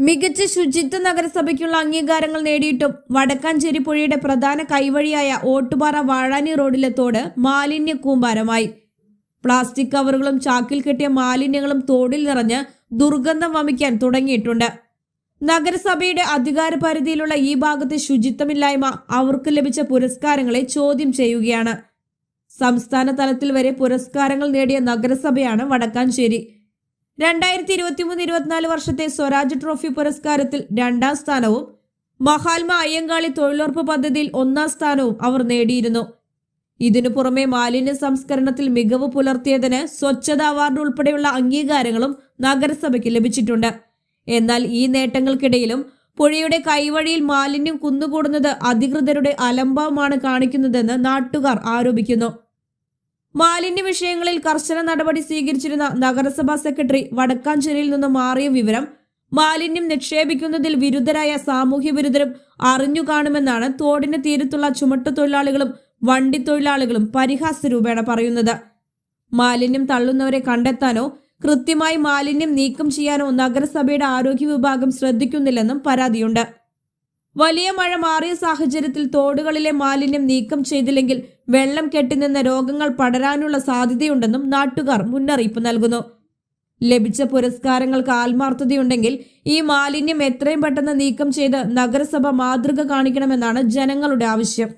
മികച്ച ശുചിത്വ നഗരസഭയ്ക്കുള്ള അംഗീകാരങ്ങൾ നേടിയിട്ടും വടക്കാഞ്ചേരി പുഴയുടെ പ്രധാന കൈവഴിയായ ഓട്ടുപാറ വാഴാനി റോഡിലെ തോട് മാലിന്യ കൂമ്പാരമായി. പ്ലാസ്റ്റിക് കവറുകളും ചാക്കിൽ കെട്ടിയ മാലിന്യങ്ങളും തോടിൽ നിറഞ്ഞ് ദുർഗന്ധം വമിക്കാൻ തുടങ്ങിയിട്ടുണ്ട്. നഗരസഭയുടെ അധികാര പരിധിയിലുള്ള ഈ ഭാഗത്തെ ശുചിത്വമില്ലായ്മ അവർക്ക് ലഭിച്ച പുരസ്കാരങ്ങളെ ചോദ്യം ചെയ്യുകയാണ്. സംസ്ഥാന തലത്തിൽ വരെ പുരസ്കാരങ്ങൾ നേടിയ നഗരസഭയാണ് വടക്കാഞ്ചേരി. രണ്ടായിരത്തി ഇരുപത്തിമൂന്ന് ഇരുപത്തിനാല് വർഷത്തെ സ്വരാജ് ട്രോഫി പുരസ്കാരത്തിൽ രണ്ടാം സ്ഥാനവും മഹാത്മ അയ്യങ്കാളി തൊഴിലുറപ്പ് പദ്ധതിയിൽ ഒന്നാം സ്ഥാനവും അവർ നേടിയിരുന്നു. ഇതിനു പുറമെ മാലിന്യ സംസ്കരണത്തിൽ മികവ് പുലർത്തിയതിന് സ്വച്ഛത അവാർഡ് ഉൾപ്പെടെയുള്ള അംഗീകാരങ്ങളും നഗരസഭയ്ക്ക് ലഭിച്ചിട്ടുണ്ട്. എന്നാൽ ഈ നേട്ടങ്ങൾക്കിടയിലും പുഴയുടെ കൈവഴിയിൽ മാലിന്യം കുന്നുകൂടുന്നത് അധികൃതരുടെ അലംഭാവമാണ് കാണിക്കുന്നതെന്ന് നാട്ടുകാർ ആരോപിക്കുന്നു. മാലിന്യ വിഷയങ്ങളിൽ കർശന നടപടി സ്വീകരിച്ചിരുന്ന നഗരസഭാ സെക്രട്ടറി വടക്കാഞ്ചേരിയിൽ നിന്ന് മാറിയ വിവരം മാലിന്യം നിക്ഷേപിക്കുന്നതിൽ വിരുദ്ധരായ സാമൂഹ്യ വിരുദ്ധരും അറിഞ്ഞു കാണുമെന്നാണ് തോടിന് തീരത്തുള്ള ചുമട്ടുതൊഴിലാളികളും വണ്ടി തൊഴിലാളികളും പരിഹാസ രൂപേണ പറയുന്നത്. മാലിന്യം തള്ളുന്നവരെ കണ്ടെത്താനോ കൃത്യമായി മാലിന്യം നീക്കം ചെയ്യാനോ നഗരസഭയുടെ ആരോഗ്യ വിഭാഗം ശ്രദ്ധിക്കുന്നില്ലെന്നും പരാതിയുണ്ട്. വലിയ മഴ മാറിയ സാഹചര്യത്തിൽ തോടുകളിലെ മാലിന്യം നീക്കം ചെയ്തില്ലെങ്കിൽ വെള്ളം കെട്ടിനിന്ന രോഗങ്ങൾ പടരാനുള്ള സാധ്യതയുണ്ടെന്നും നാട്ടുകാർ മുന്നറിയിപ്പ് നൽകുന്നു. ലഭിച്ച പുരസ്കാരങ്ങൾക്ക് ആത്മാർത്ഥതയുണ്ടെങ്കിൽ ഈ മാലിന്യം എത്രയും പെട്ടെന്ന് നീക്കം ചെയ്ത് നഗരസഭ മാതൃക കാണിക്കണമെന്നാണ് ജനങ്ങളുടെ ആവശ്യം.